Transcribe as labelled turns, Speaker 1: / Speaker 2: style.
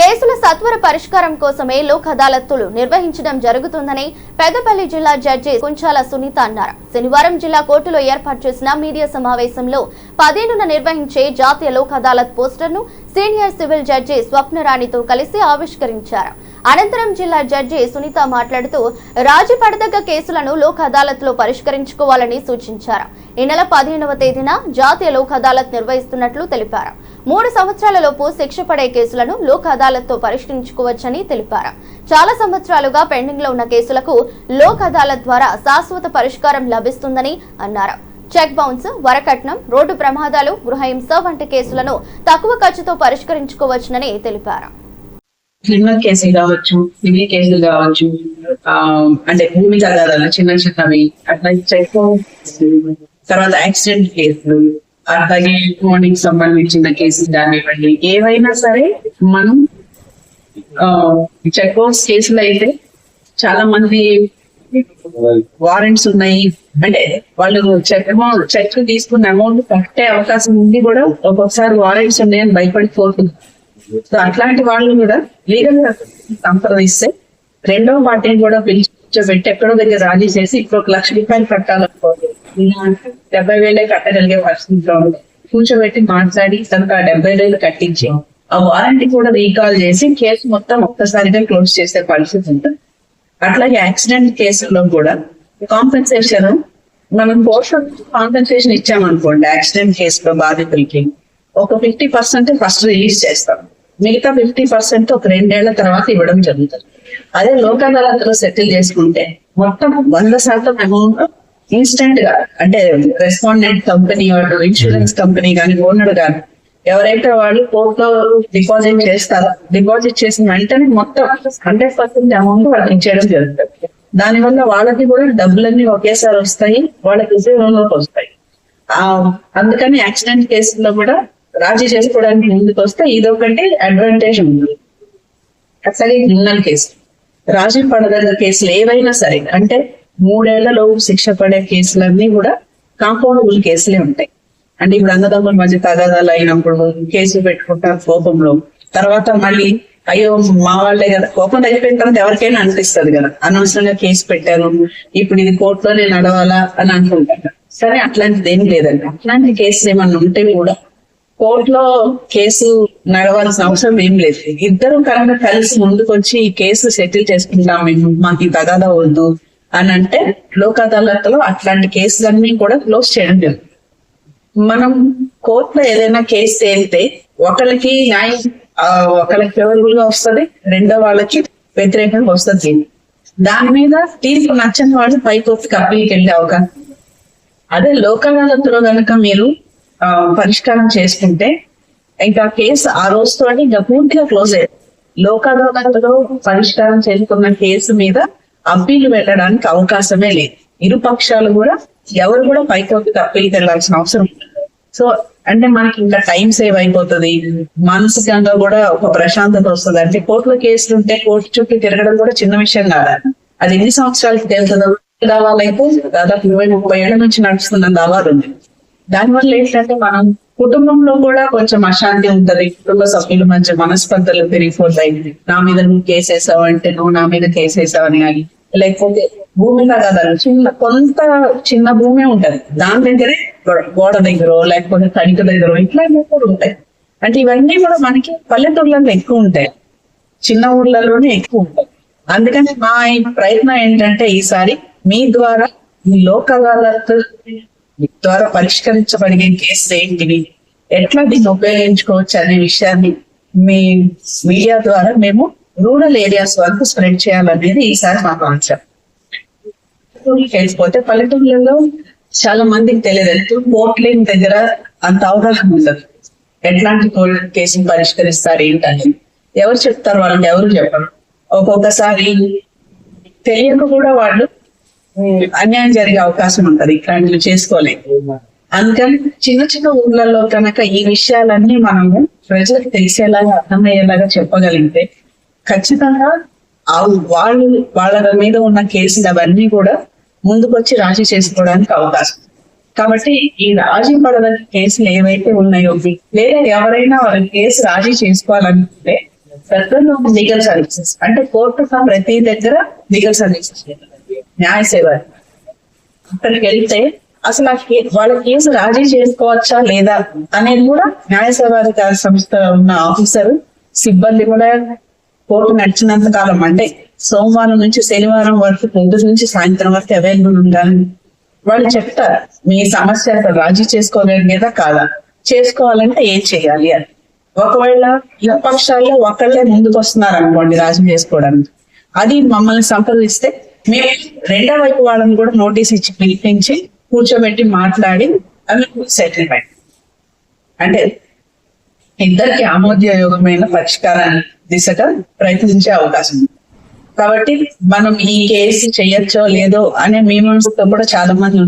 Speaker 1: కేసుల సత్వర పరిష్కారం కోసమే లోక్ అదాలత్తులు నిర్వహించడం జరుగుతుందని పెద్దపల్లి జిల్లా జడ్జి కుంచాల సునీత అన్నారు. శనివారం జిల్లా కోర్టులో ఏర్పాటు చేసిన మీడియా సమావేశంలో పదిహేనున నిర్వహించే జాతీయ లోక్ అదాలత్ పోస్టర్ను సీనియర్ సివిల్ జడ్జి స్వప్నరాణితో కలిసి ఆవిష్కరించారు. అనంతరం జిల్లా జడ్జి సునీత మాట్లాడుతూ రాజీ పడదగ్గ కేసులను లోక్ అదాలత్లో పరిష్కరించుకోవాలని సూచించారు. ఈ నెల పదిహేనవ తేదీన జాతీయ లోక్ అదాలత్ నిర్వహిస్తున్నట్లు తెలిపారు. మూడు సంవత్సరాలలోపు శిక్ష పడే కేసులను లోక్ అదాలత్తో పరిష్కరించుకోవచ్చని తెలిపారు. చాలా సంవత్సరాలుగా పెండింగ్లో ఉన్న కేసులకు లోక్ అదాలత్ ద్వారా శాశ్వత పరిష్కారం లభిస్తుందని అన్నారు. చెక్ బౌన్స్ వరకట్నం రోడ్డు ప్రమాదాలు గృహహింస వంటి కేసులను తక్కువ ఖర్చుతో పరిష్కరించుకోవచ్చునని తెలిపారు.
Speaker 2: క్రిమినల్ కేసులు కావచ్చు సివిల్ కేసులు కావచ్చు అంటే భూమి తగాదాలు చిన్న చిన్నవి అట్లా చెక్ తర్వాత యాక్సిడెంట్ కేసులు అట్లాగే మార్నింగ్ సంబంధించిన కేసులు కానివ్వండి ఏవైనా సరే మనం చెక్ బౌన్స్ కేసులు అయితే చాలా మంది వారెంట్స్ ఉన్నాయి. అంటే వాళ్ళు చెక్ అమౌంట్ చెక్ తీసుకున్న అమౌంట్ కట్టే అవకాశం ఉంది కూడా ఒక్కొక్కసారి వారెంట్స్ ఉన్నాయని భయపడిపోతుంది సో అట్లాంటి వాళ్ళు కూడా లీగల్గా సంప్రదిస్తే రెండవ పార్టీని కూడా పిలిచబెట్టి ఎక్కడో దగ్గర రాజీ చేసి ఇప్పుడు ఒక లక్ష రూపాయలు కట్టాలనుకోండి. డెబ్బై వేలే కట్టగలిగే పరిస్థితిలో ఉంది. కూర్చోబెట్టి మాట్లాడి తనకు ఆ డెబ్బై వేలు కట్టించి ఆ వారంటీ కూడా రీకాల్ చేసి కేసు మొత్తం ఒక్కసారిగా క్లోజ్ చేసే పరిస్థితి ఉంటుంది అట్లాగే యాక్సిడెంట్ కేసులో కూడా కాంపెన్సేషన్ మనం పోర్షన్ కాంపెన్సేషన్ ఇచ్చామనుకోండి యాక్సిడెంట్ కేసులో బాధితులకి ఒక ఫిఫ్టీ పర్సెంట్ ఫస్ట్ రిలీజ్ చేస్తాం. మిగతా ఫిఫ్టీ పర్సెంట్ ఒక రెండేళ్ళ తర్వాత ఇవ్వడం జరుగుతుంది. అదే లోక్ అదాలత్లో సెటిల్ చేసుకుంటే మొత్తం వంద శాతం అమౌంట్ ఇన్స్టెంట్గా అంటే రెస్పాండెంట్ కంపెనీ వాడు ఇన్సూరెన్స్ కంపెనీ కానీ ఓనర్ కానీ ఎవరైతే వాళ్ళు కోర్టులో డిపాజిట్ చేస్తారో డిపాజిట్ చేసిన వెంటనే మొత్తం హండ్రెడ్ పర్సెంట్ అమౌంట్ వాళ్ళకి ఇచ్చేయడం జరుగుతుంది. దానివల్ల వాళ్ళకి కూడా డబ్బులన్నీ ఒకేసారి వస్తాయి వాళ్ళకి ఉద్యోగంలోకి వస్తాయి. ఆ, అందుకని యాక్సిడెంట్ కేసుల్లో కూడా రాజీ చేసుకోవడానికి ముందుకు వస్తే ఇదొకటి అడ్వాంటేజ్ ఉంది. అసలు క్రిమినల్ కేసు. రాజీ పడదగ్గ కేసులు ఏవైనా సరే అంటే మూడేళ్ళలో శిక్ష పడే కేసులన్నీ కూడా కాంపౌండబుల్ కేసులే ఉంటాయి. అంటే ఇప్పుడు అన్నదమ్ముల మధ్య తగాదాలు అయినప్పుడు కేసు పెట్టుకుంటారు కోపంలో. తర్వాత మళ్ళీ అయ్యో మా వాళ్ళే కదా. కోపం అయిపోయిన తర్వాత ఎవరికైనా అనిపిస్తుంది కదా. అనవసరంగా కేసు పెట్టారు ఇప్పుడు ఇది కోర్టులోనే నడవాలా అని అనుకుంటాను సరే అట్లాంటిది ఏం లేదండి. అట్లాంటి కేసులు ఏమన్నా ఉంటే కూడా కోర్టులో కేసు నడవాల్సిన అవసరం ఏం లేదు. ఇద్దరు కనుక కలిసి ముందుకొచ్చి ఈ కేసు సెటిల్ చేసుకుంటాం మేము మాకు ఈ తగాదా వద్దు అని అంటే లోక్ అదాలత్లో అట్లాంటి కేసులన్నీ కూడా క్లోజ్ చేయడం జరుగుతుంది. మనం కోర్టులో ఏదైనా కేసు తేలితే ఒకరికి న్యాయం ఒకరికి ఫేవరబుల్గా వస్తుంది రెండో వాళ్ళకి వ్యతిరేకంగా వస్తుంది దాని మీద తీర్పు నచ్చని వాళ్ళు పైకోర్టుకి అప్పీల్కి వెళ్ళే అవకాశం అదే లోక్ అదాలత్లో కనుక మీరు పరిష్కారం చేసుకుంటే ఇంకా కేసు ఆ రోజుతో ఇంకా పూర్తిగా క్లోజ్ అయ్యారు లోక్ అదాలత్లో పరిష్కారం చేసుకున్న కేసు మీద అప్పీలు పెట్టడానికి అవకాశమే లేదు. ఇరు పక్షాలు కూడా ఎవరు కూడా పైకోర్టుకి అప్పీల్కి వెళ్ళాల్సిన అవసరం ఉండదు. సో అంటే మనకి ఇంకా టైం సేవ్ అయిపోతుంది. మానసికంగా కూడా ఒక ప్రశాంతత వస్తుంది. అంటే కోర్టులో కేసులు ఉంటే కోర్టు చుట్టూ తిరగడం కూడా చిన్న విషయం కాదు. అది ఎన్ని సంవత్సరాలకి తెలుస్తుందో అయితే దాదాపు ఇరవై ముప్పై ఏళ్ళ నుంచి నడుస్తున్న దావాలు ఉంది దానివల్ల ఏంటంటే మనం కుటుంబంలో కూడా కొంచెం అశాంతి ఉంటది. కుటుంబ సభ్యుల మధ్య మనస్పర్ధలు పెరిగిపోతాయి. నా మీద నువ్వు కేసేసావు అంటే నువ్వు నా మీద కేసేసావని కానీ లేకపోతే భూమి తగాదాలు చిన్న కొంత చిన్న భూమి ఉంటది. దాని దగ్గరే గోడ దగ్గర లేకపోతే కణిక దగ్గర ఇట్లాంటివి కూడా ఉంటాయి. అంటే ఇవన్నీ కూడా మనకి పల్లెటూర్లలో ఎక్కువ ఉంటాయి. చిన్న ఊర్లలోనే ఎక్కువ ఉంటాయి. అందుకని మా ఈ ప్రయత్నం ఏంటంటే ఈసారి మీ ద్వారా ఈ లోక్ ద్వారా పరిష్కరించబడిన కేసులు ఏంటివి ఎట్లా దీన్ని ఉపయోగించుకోవచ్చు అనే విషయాన్ని మీ మీడియా ద్వారా మేము రూరల్ ఏరియాస్ వరకు స్ప్రెడ్ చేయాలనేది ఈసారి మా కాన్సెప్ట్ తెలిసిపోతే పల్లెటూర్లలో చాలా మందికి తెలియదు. కోర్ట్ దగ్గర అంత అవగాహన ఉండదు. ఎట్లాంటి కోర్టు కేసులు పరిష్కరిస్తారు ఏంటని. ఎవరు చెప్తారు వాళ్ళకి ఎవరు చెప్పరు? ఒక్కొక్కసారి తెలియక కూడా వాళ్ళు అన్యాయం జరిగే అవకాశం ఉంటది. ఇట్లాంటివి చేసుకోలేము అందుకని చిన్న చిన్న ఊర్లలో కనుక ఈ విషయాలన్నీ మనము ప్రజలకు తెలిసేలాగా అర్థమయ్యేలాగా చెప్పగలిగితే ఖచ్చితంగా వాళ్ళు వాళ్ళ మీద ఉన్న కేసులు అవన్నీ కూడా ముందుకొచ్చి రాజీ చేసుకోవడానికి అవకాశం. కాబట్టి ఈ రాజీ పడదని కేసులు ఏవైతే ఉన్నాయో లేదా ఎవరైనా వాళ్ళ కేసు రాజీ చేసుకోవాలనుకుంటే లీగల్ సర్వీసెస్ అంటే కోర్టు ప్రతి దగ్గర లీగల్ సర్వీసెస్ న్యాయ సేవ అక్కడికి వెళ్తే అసలు ఆ వాళ్ళ కేసు రాజీ చేసుకోవచ్చా లేదా అనేది కూడా న్యాయ సేవాధికార సంస్థ ఉన్న ఆఫీసర్ సిబ్బంది కూడా కోర్టు నడిచినంత కాలం అంటే సోమవారం నుంచి శనివారం వరకు పొద్దు నుంచి సాయంత్రం వరకు అవైలబుల్ ఉండాలని వాళ్ళు చెప్తారు. మీ సమస్య అసలు రాజీ చేసుకోగలిగేదా కాదా? చేసుకోవాలంటే ఏం చేయాలి అని. ఒకవేళ విపక్షాల్లో ఒకళ్ళే ముందుకు వస్తున్నారు అనుకోండి రాజీ చేసుకోవడానికి. అది మమ్మల్ని సంప్రదిస్తే మేము రెండో వైపు వాళ్ళని కూడా నోటీస్ ఇచ్చి పిలిపించి కూర్చోబెట్టి మాట్లాడి అవి సెటిల్మెంట్ అంటే ఇద్దరికి ఆమోదయోగమైన పరిష్కారాన్ని దిశగా ప్రయత్నించే అవకాశం ఉంది. కాబట్టి మనం ఈ కేసు చేయొచ్చో లేదో అనే మీమాంసతో కూడా చాలా మంది